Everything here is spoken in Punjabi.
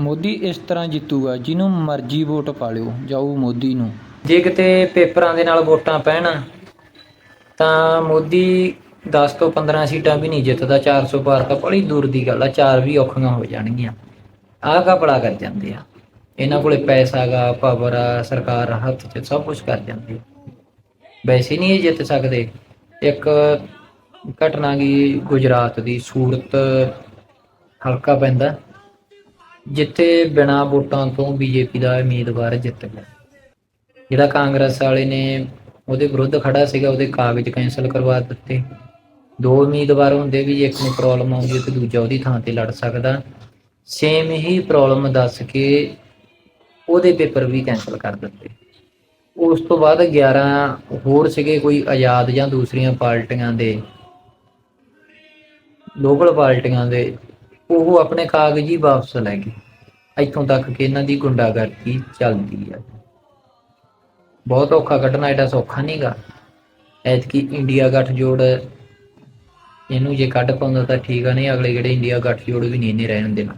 ਮੋਦੀ ਇਸ ਤਰ੍ਹਾਂ ਜਿੱਤੂਗਾ, ਜਿਹਨੂੰ ਮਰਜ਼ੀ ਵੋਟ ਪਾ ਲਿਓ, ਜਾਊ ਮੋਦੀ ਨੂੰ। ਜੇ ਕਿਤੇ ਪੇਪਰਾਂ ਦੇ ਨਾਲ ਵੋਟਾਂ ਪੈਣ, ਤਾਂ ਮੋਦੀ 10 ਤੋਂ 15 ਸੀਟਾਂ ਵੀ ਨਹੀਂ ਜਿੱਤਦਾ 400 ਪਾਰ ਤਾਂ ਬੜੀ ਦੂਰ ਦੀ ਗੱਲ ਆ, ਚਾਰ ਵੀ ਔਖੀਆਂ ਹੋ ਜਾਣਗੀਆਂ। ਆਹ ਕਪੜਾ ਕਰ ਜਾਂਦੇ ਆ। ਇਹਨਾਂ ਕੋਲੇ ਪੈਸਾ ਗਾ ਪਾਵਰ ਆ, ਸਰਕਾਰ ਹੱਥ 'ਚ ਸਭ ਕੁਝ ਕਰ ਜਾਂਦੀ ਆ। ਵੈਸੇ ਨਹੀਂ ਇਹ ਜਿੱਤ ਸਕਦੇ। ਇੱਕ ਘਟਨਾ ਗਈ ਗੁਜਰਾਤ ਦੀ ਸੂਰਤ ਹਲਕਾ ਪੈਂਦਾ। ਜਿੱਥੇ ਬਿਨਾਂ ਵੋਟਾਂ ਤੋਂ ਬੀਜੇਪੀ ਦਾ ਉਮੀਦਵਾਰ ਜਿੱਤ ਗਿਆ। ਜਿਹੜਾ ਕਾਂਗਰਸ ਵਾਲੇ ਨੇ ਉਹਦੇ ਵਿਰੁੱਧ ਖੜਾ ਸੀਗਾ, ਉਹਦੇ ਕਾਗਜ਼ ਕੈਂਸਲ ਕਰਵਾ ਦਿੱਤੇ। ਦੋ ਉਮੀਦਵਾਰ ਹੁੰਦੇ ਵੀ, ਇੱਕ ਨੂੰ ਪ੍ਰੋਬਲਮ ਆਉਂਦੀ ਤੇ ਦੂਜਾ ਉਹਦੀ ਥਾਂ ਤੇ ਲੜ ਸਕਦਾ। ਸੇਮ ਹੀ ਪ੍ਰੋਬਲਮ ਦੱਸ ਕੇ ਉਹਦੇ ਪੇਪਰ ਵੀ ਕੈਂਸਲ ਕਰ ਦਿੱਤੇ। ਉਸ ਤੋਂ ਬਾਅਦ 11 ਹੋਰ ਸੀਗੇ, ਕੋਈ ਆਜ਼ਾਦ ਜਾਂ ਦੂਸਰੀਆਂ ਪਾਰਟੀਆਂ ਦੇ, ਲੋਕਲ ਪਾਰਟੀਆਂ ਦੇ। ਉਹ ਆਪਣੇ ਕਾਗਜ਼ ਹੀ ਵਾਪਸ ਲੈ ਗਏ। ਇੱਥੋਂ ਤੱਕ ਕਿ ਇਹਨਾਂ ਦੀ ਗੁੰਡਾਗਰਦੀ ਚੱਲਦੀ ਹੈ ਬਹੁਤ ਔਖਾ ਕੱਢਣਾ, ਐਡਾ ਸੌਖਾ ਨਹੀਂਗਾ ਐਤਕੀ ਇੰਡੀਆ ਗੱਠਜੋੜ ਇਹਨੂੰ ਜੇ ਕੱਢ ਪਾਉਂਦਾ ਤਾਂ ਠੀਕ ਆ, ਨਹੀਂ ਅਗਲੇ ਜਿਹੜੇ ਇੰਡੀਆ ਗੱਠਜੋੜ ਵੀ ਨਹੀਂ ਇਹਨੇ ਰਹਿਣ ਦੇਣਾ।